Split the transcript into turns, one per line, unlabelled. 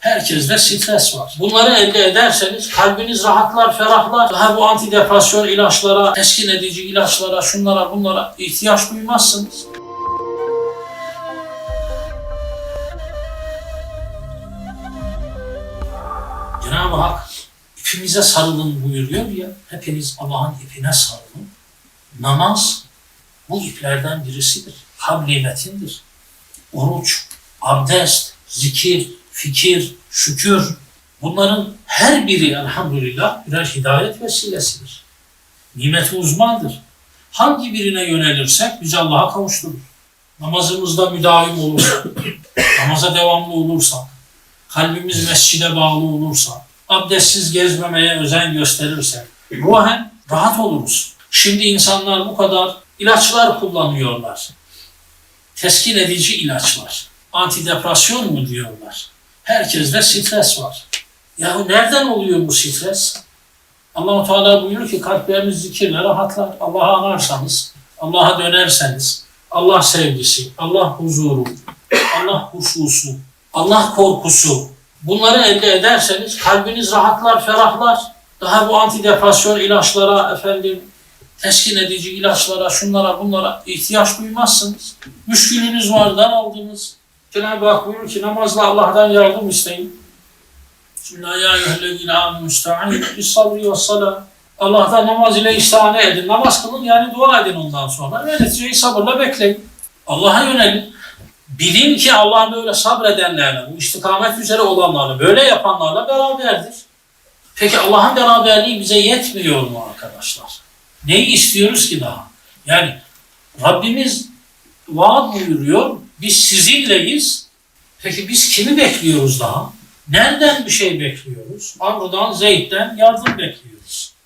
Herkeste stres var. Bunları elde ederseniz kalbiniz rahatlar, ferahlar. Daha bu antidepresyon ilaçlara, teskin edici ilaçlara, şunlara bunlara ihtiyaç duymazsınız. Cenab-ı Hak ipimize sarılın buyuruyor ya, hepiniz Allah'ın ipine sarılın. Namaz bu iplerden birisidir. Habli metindir. Oruç, abdest, zikir, fikir, şükür bunların her biri elhamdülillah birer hidayet vesilesidir. Nimeti uzmandır. Hangi birine yönelirsek bizi Allah'a kavuşturur. Namazımızda müdavim olursak, namaza devamlı olursak, kalbimiz mescide bağlı olursa, abdestsiz gezmemeye özen gösterirsek, ruhen rahat oluruz. Şimdi insanlar bu kadar ilaçlar kullanıyorlar. Teskin edici ilaçlar. Antidepresyon mu diyorlar. Herkeste stres var. Yahu nereden oluyor bu stres? allah Teala buyuruyor ki kalpleriniz zikirle rahatlar. Allah'a anarsanız, Allah'a dönerseniz, Allah sevgisi, Allah huzuru, Allah huşusu, Allah korkusu bunları elde ederseniz kalbiniz rahatlar, ferahlar. Daha bu antidepresyon ilaçlara, efendim teskin edici ilaçlara, şunlara bunlara ihtiyaç duymazsınız. Müşkülünüz var, daraldınız. Cenab-ı Hak buyurur ki namazla Allah'tan yardım isteyin. Bismillahirrahmanirrahim. Bis sabri ve salat. Allah'tan namaz ile istihane edin. Namaz kılın yani dua edin ondan sonra. Ve neticeyi sabırla bekleyin. Allah'a yönelin. Bilin ki Allah böyle sabredenlerle, bu istikamet üzere olanlarla, böyle yapanlarla beraberdir. Peki Allah'ın beraberliği bize yetmiyor mu arkadaşlar? Neyi istiyoruz ki daha? Yani Rabbimiz vaat buyuruyor, biz sizinleyiz. Peki biz kimi bekliyoruz daha? Nereden bir şey bekliyoruz? Amr'dan, Zeyd'den yardım bekliyoruz.